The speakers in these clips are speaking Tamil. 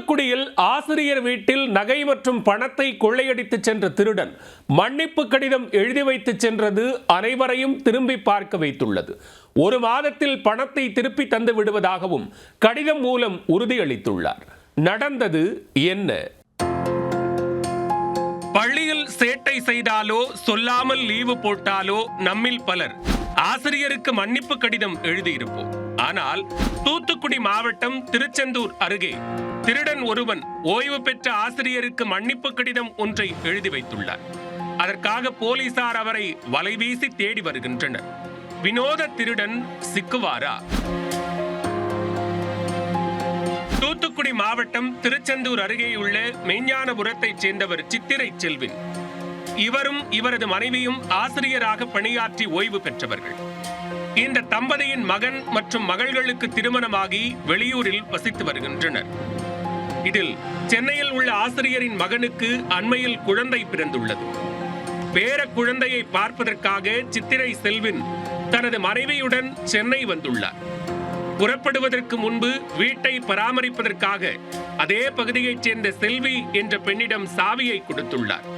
தூத்துக்குடியில் ஆசிரியர் வீட்டில் நகை மற்றும் பணத்தை கொள்ளையடித்து சென்ற திருடன் மன்னிப்பு கடிதம் எழுதி வைத்து சென்றது அனைவரையும் திரும்பி பார்க்க வைத்துள்ளது. ஒரு மாதத்தில் பணத்தை திருப்பி தந்து விடுவதாகவும் கடிதம் மூலம் உறுதியளித்துள்ளார். நடந்தது என்ன? பள்ளியில் சேட்டை செய்தாலோ சொல்லாமல் லீவு போட்டாலோ நம்மில் பலர் ஆசிரியருக்கு மன்னிப்பு கடிதம் எழுதியிருப்போம். ஆனால் தூத்துக்குடி மாவட்டம் திருச்செந்தூர் அருகே திருடன் ஒருவன் ஓய்வு பெற்ற ஆசிரியருக்கு மன்னிப்பு கடிதம் ஒன்றை எழுதி வைத்துள்ளார். அதற்காக போலீசார் அவரை வலைவீசி தேடி வருகின்றனர். வினோத திருடன் சிக்குவாரா? தூத்துக்குடி மாவட்டம் திருச்செந்தூர் அருகேயுள்ள மெய்ஞானபுரத்தைச் சேர்ந்தவர் சித்திரை செல்வின் இவரும் இவரது மனைவியும் ஆசிரியராக பணியாற்றி ஓய்வு பெற்றவர்கள். இந்த தம்பதியின் மகன் மற்றும் மகள்களுக்கு திருமணமாகி வெளியூரில் வசித்து வருகின்றனர். இதில் சென்னையில் உள்ள ஆசிரியரின் மகனுக்கு அண்மையில் குழந்தை பிறந்துள்ளது. பேர குழந்தையை பார்ப்பதற்காக சித்திரை செல்வின் தனது மனைவியுடன் சென்னை வந்துள்ளார். புறப்படுவதற்கு முன்பு வீட்டை பராமரிப்பதற்காக அதே பகுதியைச் சேர்ந்த செல்வி என்ற பெண்ணிடம் சாவியை கொடுத்துள்ளார்.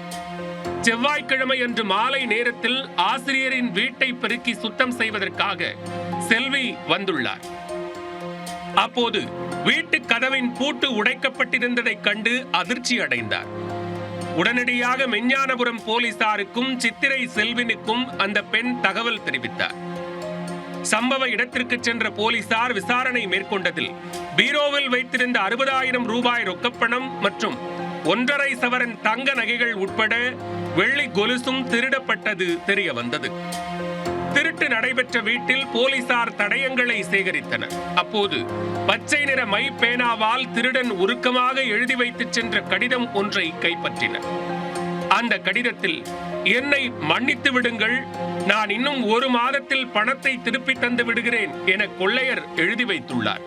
செவ்வாய்க்கிழமை அன்று மாலை நேரத்தில் ஆசிரியரின் வீட்டை பெருக்கி சுத்தம் செய்வதற்காக செல்வி வந்துள்ளார். அப்போது வீட்டு கதவின் பூட்டு உடைக்கப்பட்டிருந்ததைக் கண்டு அதிர்ச்சி அடைந்தார். உடனடியாக மெஞ்ஞானபுரம் போலீசாருக்கும் சித்திரை செல்வினுக்கும் அந்த பெண் தகவல் தெரிவித்தார். சம்பவ இடத்திற்கு சென்ற போலீசார் விசாரணை மேற்கொண்டதில் பீரோவில் வைத்திருந்த அறுபதாயிரம் ரூபாய் ரொக்கப்பணம் மற்றும் ஒன்றரை சவரன் தங்க நகைகள் உட்பட வெள்ளி கொலுசும் திருடப்பட்டது தெரிய வந்தது. திருட்டு நடைபெற்ற வீட்டில் போலீசார் தடயங்களை சேகரித்தனர். அப்போது பச்சை நிற மை பேனாவால் திருடன் உருக்கமாக எழுதி வைத்துச் சென்ற கடிதம் ஒன்றை கைப்பற்றினர். அந்த கடிதத்தில் என்னை மன்னித்து விடுங்கள் நான் இன்னும் ஒரு மாதத்தில் பணத்தை திருப்பி தந்து விடுகிறேன் என கொள்ளையர் எழுதி வைத்துள்ளார்.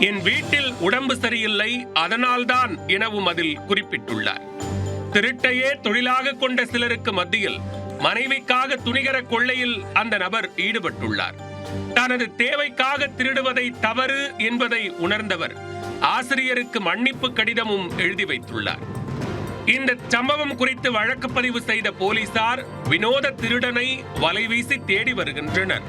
என் வீட்டில் உடம்பு சரியில்லை அதனால்தான் எனவும் அதில் குறிப்பிட்டுள்ளார். திருட்டையே தொழிலாக கொண்ட சிலருக்கு மத்தியில் மனைவிக்காக துணிகர கொள்ளையில் அந்த நபர் ஈடுபட்டுள்ளார். தனது தேவைக்காக திருடுவதை தவறு என்பதை உணர்ந்தவர் ஆசிரியருக்கு மன்னிப்பு கடிதமும் எழுதி வைத்துள்ளார். இந்த சம்பவம் குறித்து வழக்கு பதிவு செய்த போலீசார் வினோத திருடனை வலைவீசி தேடி வருகின்றனர்.